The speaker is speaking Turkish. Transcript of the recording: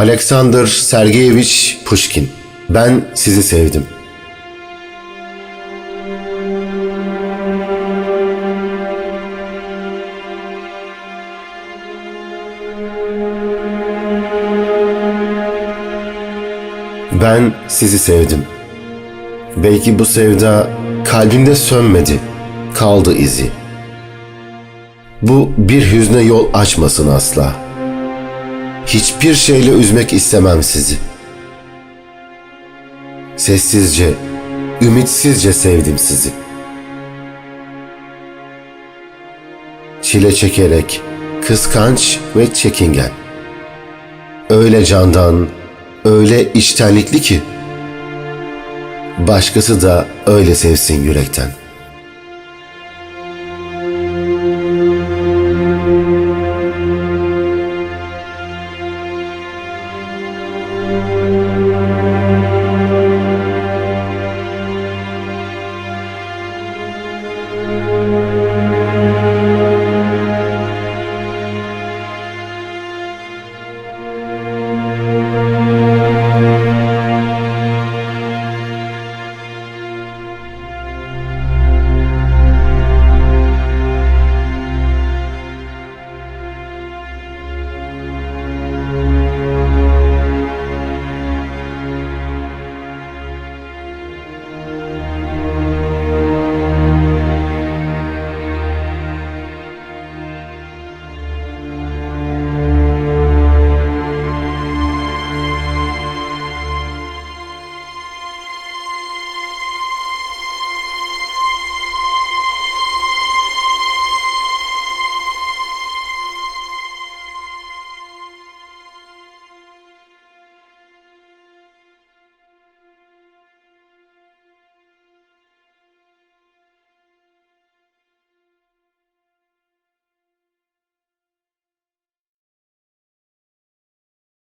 Alexander Sergeyevich Pushkin. Ben sizi sevdim. Ben sizi sevdim. Belki bu sevda kalbimde sönmedi, kaldı izi. Bu bir hüzne yol açmasın asla. Hiçbir şeyle üzmek istemem sizi. Sessizce, ümitsizce sevdim sizi. Çile çekerek, kıskanç ve çekingen. Öyle candan, öyle içtenlikli ki. Başkası da öyle sevsin yürekten.''